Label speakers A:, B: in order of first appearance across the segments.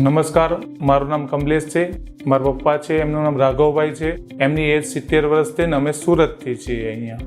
A: નમસ્કાર, મારું નામ કમલેશ છે. મારા પપ્પા છે, એમનું નામ રાઘવભાઈ છે. એમની એજ સિત્તેર વર્ષ છે અમે સુરતથી છીએ અહીંયા.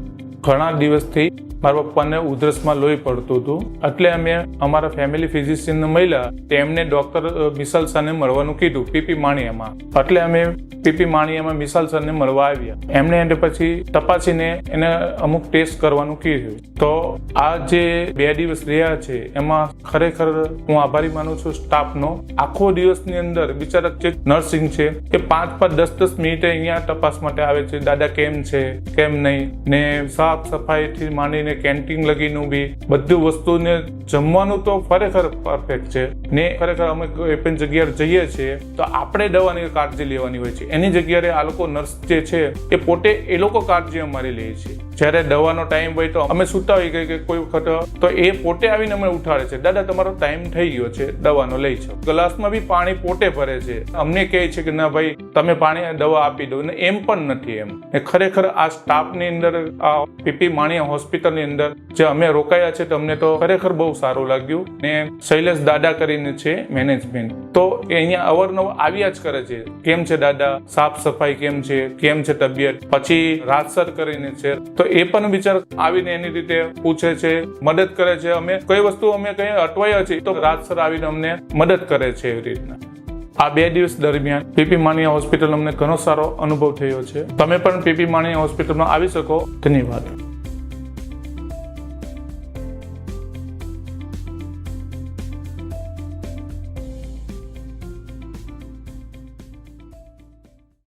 A: ઘણા દિવસથી મારા પપ્પાને ઉધરસમાં લોહી પડતું હતું. એટલે અમે અમારા ફેમિલી ફિઝિશિયનને મળ્યા. તેમને ડૉક્ટર મિસાલ સરને મળવાનું કીધું પીપી માણિયામાં. એટલે અમે પીપી માણિયામાં મિસાલ સરને મળવા આવ્યા. એમને એને પછી તપાસીને એને અમુક ટેસ્ટ કરવાનું કીધું. તો આ જે બે દિવસ રહ્યા છે, એમાં ખરેખર હું આભારી માનું છું સ્ટાફનો આખો દિવસની અંદર બિચારા જે નર્સિંગ છે, એ પાંચ પાંચ દસ દસ મિનિટે અહીંયા તપાસ માટે આવે છે, દાદા, કેમ છે? કેમ નહીં? ને સાફ સફાઈથી માંડીને કેન્ટીન લગીનું બી, બધું વસ્તુને જમવાનું તો ખરેખર પરફેક્ટ છે. ને ખરેખર અમે કોઈ પણ જગ્યાએ જઈએ છીએ, તો આપણે દવાની કાળજી લેવાની હોય છે. એની જગ્યાએ આ લોકો નર્સ જે છે, એ પોતે એ લોકો કાળજી અમારી લે છે. જ્યારે દવાનો ટાઈમ હોય તો અમે સૂતા હોઈ કે- કે કોઈ વખત, તો એ પોતે આવીને અમને ઉઠાડે છે. દાદા, તમારો ટાઈમ થઈ ગયો છે, દવાનો લઈ જાઓ. ગ્લાસમાં બી પાણી પોતે ભરે છે. અમને કહે છે કે, ના ભાઈ, તમે પાણી દવા આપી દો. ને એમ પણ નથી એમ. ને ખરેખર આ સ્ટાફની અંદર આ પીપી માણિયા હોસ્પિટલની અંદર જે અમે રોકાયા છે, તમને તો ખરેખર બહુ સારું લાગ્યું. ને શૈલેષ દાદા કરીને છે મેનેજમેન્ટ તો એ અહીંયા અવારનવાર આવ્યા જ કરે છે. કેમ છે દાદા? સાફ સફાઈ કેમ છે? કેમ છે તબિયત? પછી રાતસર કરીને છે. તો એ પણ વિચાર આવીને એની રીતે પૂછે છે, મદદ કરે છે. અમે કઈ વસ્તુ અમે કઈ અટવાયા છે તો રાતસર આવીને અમને મદદ કરે છે એવી રીતના. આ બે દિવસ દરમિયાન પીપી માણિયા હોસ્પિટલ અમને ઘણો સારો અનુભવ થયો છે. તમે પણ પીપી માણિયા હોસ્પિટલમાં આવી શકો. ધન્યવાદ.